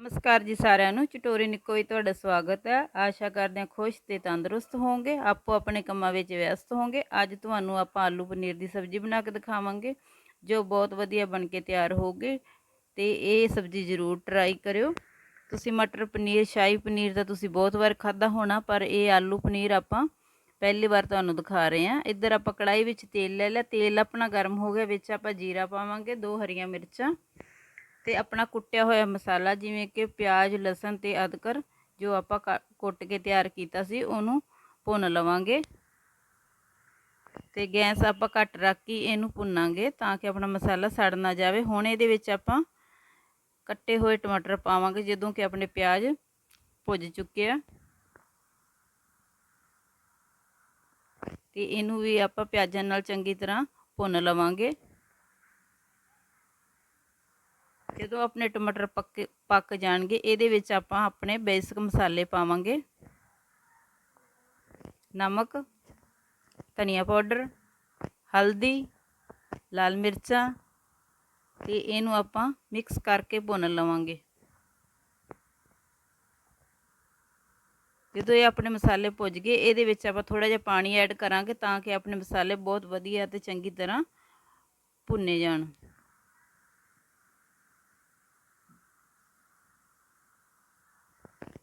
ਨਮਸਕਾਰ ਜੀ ਸਾਰਿਆਂ ਨੂੰ। ਚਟੋਰੀ ਨਿੱਕੋ ਵਿੱਚ ਤੁਹਾਡਾ ਸਵਾਗਤ ਹੈ। ਆਸ਼ਾ ਕਰਦੇ ਹਾਂ ਖੁਸ਼ ਤੇ ਤੰਦਰੁਸਤ ਹੋਵੋਗੇ। ਆਪੋ ਆਪਣੇ ਕੰਮਾਂ ਵਿੱਚ ਵਿਅਸਤ ਹੋਵੋਗੇ। ਅੱਜ ਤੁਹਾਨੂੰ ਆਪਾਂ ਆਲੂ ਪਨੀਰ ਦੀ ਸਬਜ਼ੀ ਬਣਾ ਕੇ ਦਿਖਾਵਾਂਗੇ, ਜੋ ਬਹੁਤ ਵਧੀਆ ਬਣ ਕੇ ਤਿਆਰ ਹੋਊਗੀ ਤੇ ਇਹ ਸਬਜ਼ੀ ਜ਼ਰੂਰ ਟਰਾਈ ਕਰਿਓ। ਤੁਸੀਂ ਮਟਰ ਪਨੀਰ, ਸ਼ਾਹੀ ਪਨੀਰ ਤਾਂ ਤੁਸੀਂ ਬਹੁਤ ਵਾਰ ਖਾਦਾ ਹੋਣਾ, ਪਰ ਇਹ ਆਲੂ ਪਨੀਰ ਆਪਾਂ ਪਹਿਲੀ ਵਾਰ ਤੁਹਾਨੂੰ ਦਿਖਾ ਰਹੇ ਹਾਂ। ਇੱਧਰ ਆਪਾਂ ਕੜਾਈ ਵਿੱਚ ਤੇਲ ਲੈ ਲਿਆ। ਤੇਲ ਆਪਣਾ ਗਰਮ ਹੋ ਗਿਆ, ਵਿੱਚ ਆਪਾਂ ਜੀਰਾ ਪਾਵਾਂਗੇ, ਦੋ ਹਰੀਆਂ ਮਿਰਚਾਂ। ਤੇ ਆਪਣਾ ਕੁੱਟਿਆ ਹੋਇਆ ਮਸਾਲਾ ਜਿਵੇਂ ਕਿ ਪਿਆਜ਼, ਲਸਣ ਤੇ ਅਦਰਕ ਜੋ ਆਪਾਂ ਕੁੱਟ ਕੇ ਤਿਆਰ ਕੀਤਾ ਸੀ, ਉਹਨੂੰ ਭੁੰਨ ਲਵਾਂਗੇ। ਤੇ ਗੈਸ ਆਪਾਂ ਘੱਟ ਰੱਖ ਕੇ ਇਹਨੂੰ ਭੁੰਨਾਂਗੇ ਤਾਂ ਕਿ ਆਪਣਾ ਮਸਾਲਾ ਸੜ ਨਾ ਜਾਵੇ। ਹੁਣ ਇਹਦੇ ਵਿੱਚ ਆਪਾਂ ਕੱਟੇ ਹੋਏ ਟਮਾਟਰ ਪਾਵਾਂਗੇ, ਜਦੋਂ ਕਿ ਆਪਣੇ ਪਿਆਜ਼ ਭੁੱਜ ਚੁੱਕੇ ਆ। ਤੇ ਇਹਨੂੰ ਵੀ ਆਪਾਂ ਪਿਆਜ਼ਾਂ ਨਾਲ ਚੰਗੀ ਤਰ੍ਹਾਂ ਭੁੰਨ ਲਵਾਂਗੇ। ਜਦੋਂ ਆਪਣੇ ਟਮਾਟਰ ਪੱਕ ਪੱਕ ਜਾਣਗੇ। ਇਹਦੇ ਵਿੱਚ ਆਪਾਂ ਆਪਣੇ ਬੇਸਿਕ ਮਸਾਲੇ ਪਾਵਾਂਗੇ। ਨਮਕ, ਧਨੀਆ ਪਾਊਡਰ, ਹਲਦੀ, ਲਾਲ ਮਿਰਚਾਂ ਤੇ ਇਹਨੂੰ ਆਪਾਂ ਮਿਕਸ ਕਰਕੇ ਭੁੰਨ ਲਵਾਂਗੇ। ਜਦੋਂ ਇਹ ਆਪਣੇ ਮਸਾਲੇ ਭੁੱਜ ਗਏ, ਇਹਦੇ ਵਿੱਚ ਆਪਾਂ ਥੋੜਾ ਜਿਹਾ ਪਾਣੀ ਐਡ ਕਰਾਂਗੇ ਤਾਂ ਕਿ ਆਪਣੇ ਮਸਾਲੇ ਬਹੁਤ ਵਧੀਆ ਤੇ ਚੰਗੀ ਤਰ੍ਹਾਂ ਭੁੰਨੇ ਜਾਣ।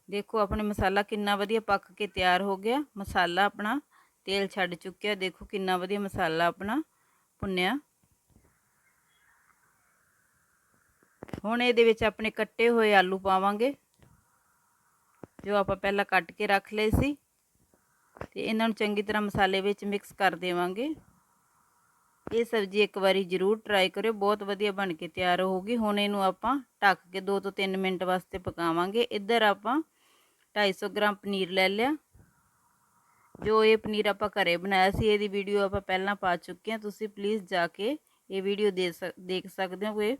ਦੇਖੋ, ਆਪਣੇ ਮਸਾਲਾ ਕਿੰਨਾ ਵਧੀਆ ਪੱਕ ਕੇ ਤਿਆਰ ਹੋ ਗਿਆ। ਮਸਾਲਾ ਆਪਣਾ ਤੇਲ ਛੱਡ ਚੁੱਕਿਆ। ਦੇਖੋ, ਕਿੰਨਾ ਵਧੀਆ ਮਸਾਲਾ ਆਪਣਾ ਭੁੰਨਿਆ। ਹੁਣ ਇਹਦੇ ਵਿੱਚ ਆਪਣੇ ਕੱਟੇ ਹੋਏ ਆਲੂ ਪਾਵਾਂਗੇ। ਜੋ ਆਪਾਂ ਪਹਿਲਾਂ ਕੱਟ ਕੇ ਰੱਖ ਲਏ ਸੀ। ਤੇ ਇਹਨਾਂ ਨੂੰ ਚੰਗੀ ਤਰ੍ਹਾਂ ਮਸਾਲੇ ਵਿੱਚ ਮਿਕਸ ਕਰ ਦੇਵਾਂਗੇ। ਇਹ ਸਬਜ਼ੀ ਇੱਕ ਵਾਰੀ ਜ਼ਰੂਰ ਟਰਾਈ ਕਰਿਓ। ਬਹੁਤ ਵਧੀਆ ਬਣ ਕੇ ਤਿਆਰ ਹੋਊਗੀ। ਹੁਣ ਇਹਨੂੰ ਆਪਾਂ ਢੱਕ ਕੇ 2 ਤੋਂ 3 ਮਿੰਟ ਵਾਸਤੇ ਪਕਾਵਾਂਗੇ। ਇੱਧਰ ਆਪਾਂ 250 ਗ੍ਰਾਮ ਪਨੀਰ ਲੈ ਲਿਆ। ਜੋ ਇਹ ਪਨੀਰ ਆਪਾਂ ਘਰੇ ਬਣਾਇਆ ਸੀ, ਇਹਦੀ ਵੀਡੀਓ ਆਪਾਂ ਪਹਿਲਾਂ ਪਾ ਚੁੱਕੇ ਹਾਂ। ਤੁਸੀਂ ਪਲੀਜ਼ ਜਾ ਕੇ ਇਹ ਵੀਡੀਓ ਦੇਖ ਸਕਦੇ ਹੋ ਕਿ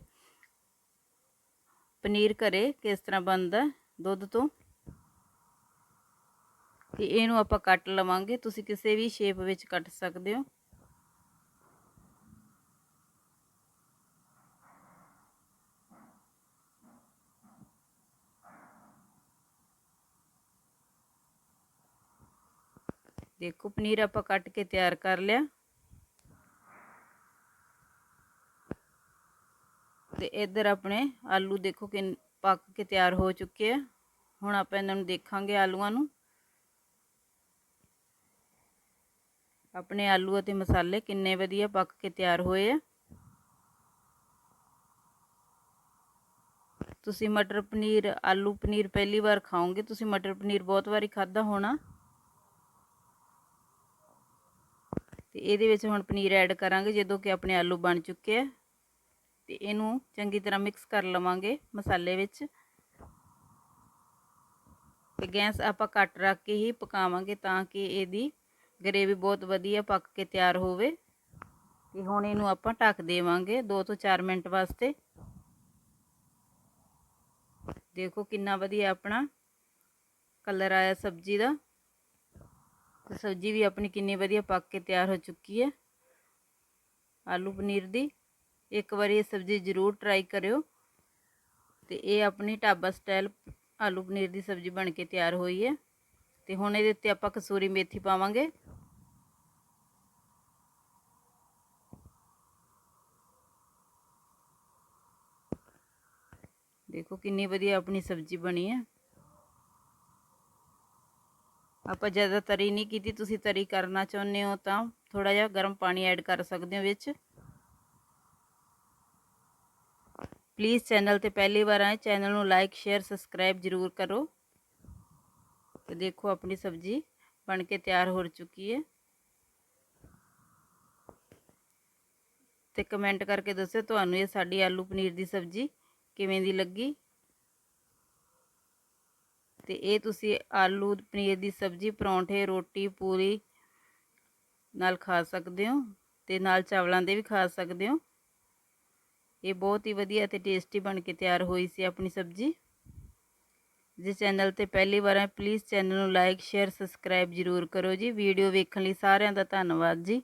ਪਨੀਰ ਘਰੇ ਕਿਸ ਤਰ੍ਹਾਂ ਬਣਦਾ ਦੁੱਧ ਤੋਂ। ਤੇ ਇਹਨੂੰ ਆਪਾਂ ਕੱਟ ਲਵਾਂਗੇ। ਤੁਸੀਂ ਕਿਸੇ ਵੀ ਸ਼ੇਪ ਵਿੱਚ ਕੱਟ ਸਕਦੇ ਹੋ। ਦੇਖੋ, ਪਨੀਰ ਆਪਾਂ ਕੱਟ ਕੇ ਤਿਆਰ ਕਰ ਲਿਆ। ਤੇ ਇੱਧਰ ਆਪਣੇ ਆਲੂ ਦੇਖੋ ਕਿ ਪੱਕ ਕੇ ਤਿਆਰ ਹੋ ਚੁੱਕੇ ਆ। ਹੁਣ ਆਪਾਂ ਇਹਨਾਂ ਨੂੰ ਦੇਖਾਂਗੇ ਆਲੂਆਂ ਨੂੰ। ਆਪਣੇ ਆਲੂ ਅਤੇ ਮਸਾਲੇ ਕਿੰਨੇ ਵਧੀਆ ਪੱਕ ਕੇ ਤਿਆਰ ਹੋਏ ਆ। ਤੁਸੀਂ ਮਟਰ ਪਨੀਰ, ਆਲੂ ਪਨੀਰ ਪਹਿਲੀ ਵਾਰ ਖਾਓਗੇ। ਤੁਸੀਂ ਮਟਰ ਪਨੀਰ ਬਹੁਤ ਵਾਰੀ ਖਾਦਾ ਹੋਣਾ। ਤੇ ਇਹਦੇ ਵਿੱਚ ਹੁਣ ਪਨੀਰ ਐਡ ਕਰਾਂਗੇ, ਜਦੋਂ ਕਿ ਆਪਣੇ ਆਲੂ ਬਣ ਚੁੱਕੇ ਆ। ਤੇ ਇਹਨੂੰ ਚੰਗੀ ਤਰ੍ਹਾਂ ਮਿਕਸ ਕਰ ਲਵਾਂਗੇ ਮਸਾਲੇ ਵਿੱਚ। ਤੇ ਗੈਸ ਆਪਾਂ ਘੱਟ ਰੱਖ ਕੇ ਹੀ ਪਕਾਵਾਂਗੇ ਤਾਂ ਕਿ ਇਹਦੀ ਗਰੇਵੀ ਬਹੁਤ ਵਧੀਆ ਪੱਕ ਕੇ ਤਿਆਰ ਹੋਵੇ। ਤੇ ਹੁਣ ਇਹਨੂੰ ਆਪਾਂ ਢੱਕ ਦੇਵਾਂਗੇ 2 ਤੋਂ 4 ਮਿੰਟ ਵਾਸਤੇ। ਦੇਖੋ ਕਿੰਨਾ ਵਧੀਆ ਆਪਣਾ ਕਲਰ ਆਇਆ ਸਬਜ਼ੀ ਦਾ। ਤੇ ਸਬਜ਼ੀ ਵੀ ਆਪਣੀ ਕਿੰਨੀ ਵਧੀਆ ਪੱਕ ਕੇ ਤਿਆਰ ਹੋ ਚੁੱਕੀ ਹੈ। ਆਲੂ ਪਨੀਰ ਦੀ ਇੱਕ ਵਾਰੀ ਇਹ ਸਬਜ਼ੀ ਜ਼ਰੂਰ ਟਰਾਈ ਕਰਿਓ। ਤੇ ਇਹ ਆਪਣੀ ਢਾਬਾ ਸਟਾਈਲ ਆਲੂ ਪਨੀਰ ਦੀ ਸਬਜ਼ੀ ਬਣ ਕੇ ਤਿਆਰ ਹੋਈ ਹੈ। ਤੇ ਹੁਣ ਇਹਦੇ ਉੱਤੇ ਆਪਾਂ ਕਸੂਰੀ ਮੇਥੀ ਪਾਵਾਂਗੇ। ਦੇਖੋ ਕਿੰਨੀ ਵਧੀਆ ਆਪਣੀ ਸਬਜ਼ੀ ਬਣੀ ਹੈ। ਆਪਾਂ ਜ਼ਿਆਦਾ ਤਰੀ ਨਹੀਂ ਕੀਤੀ, ਤੁਸੀਂ ਤਰੀ ਕਰਨਾ ਚਾਹੁੰਦੇ ਹੋ ਤਾਂ ਥੋੜਾ ਜਿਹਾ ਗਰਮ ਪਾਣੀ ਐਡ ਕਰ ਸਕਦੇ ਹੋ ਵਿੱਚ। ਪਲੀਜ਼ ਚੈਨਲ ਤੇ ਪਹਿਲੀ ਵਾਰ ਆਏ ਚੈਨਲ ਨੂੰ ਲਾਈਕ ਸ਼ੇਅਰ ਸਬਸਕ੍ਰਾਈਬ ਜ਼ਰੂਰ ਕਰੋ। ਤੇ ਦੇਖੋ ਆਪਣੀ ਸਬਜ਼ੀ ਬਣ ਕੇ ਤਿਆਰ ਹੋ ਚੁੱਕੀ ਹੈ। ਤੇ ਕਮੈਂਟ ਕਰਕੇ ਦੱਸਿਓ ਤੁਹਾਨੂੰ ਇਹ ਸਾਡੀ ਆਲੂ ਪਨੀਰ ਦੀ ਸਬਜ਼ੀ ਕਿਵੇਂ ਦੀ ਲੱਗੀ। ਤੇ ਇਹ ਤੁਸੀਂ ਆਲੂ, ਪਨੀਰ ਦੀ ਸਬਜ਼ੀ, ਪਰੌਂਠੇ, ਰੋਟੀ, ਪੂਰੀ ਨਾਲ ਖਾ ਸਕਦੇ ਹੋ ਤੇ ਨਾਲ ਚਾਵਲਾਂ ਦੇ ਵੀ ਖਾ ਸਕਦੇ ਹੋ। ਇਹ ਬਹੁਤ ਹੀ ਵਧੀਆ ਤੇ ਟੇਸਟੀ ਬਣ ਕੇ ਤਿਆਰ ਹੋਈ ਸੀ ਆਪਣੀ ਸਬਜ਼ੀ। ਜੇ ਚੈਨਲ ਤੇ ਪਹਿਲੀ ਵਾਰ ਹੈ ਪਲੀਜ਼ ਚੈਨਲ ਨੂੰ ਲਾਈਕ ਸ਼ੇਅਰ ਸਬਸਕ੍ਰਾਈਬ ਜ਼ਰੂਰ ਕਰੋ ਜੀ। ਵੀਡੀਓ ਵੇਖਣ ਲਈ ਸਾਰਿਆਂ ਦਾ ਧੰਨਵਾਦ ਜੀ।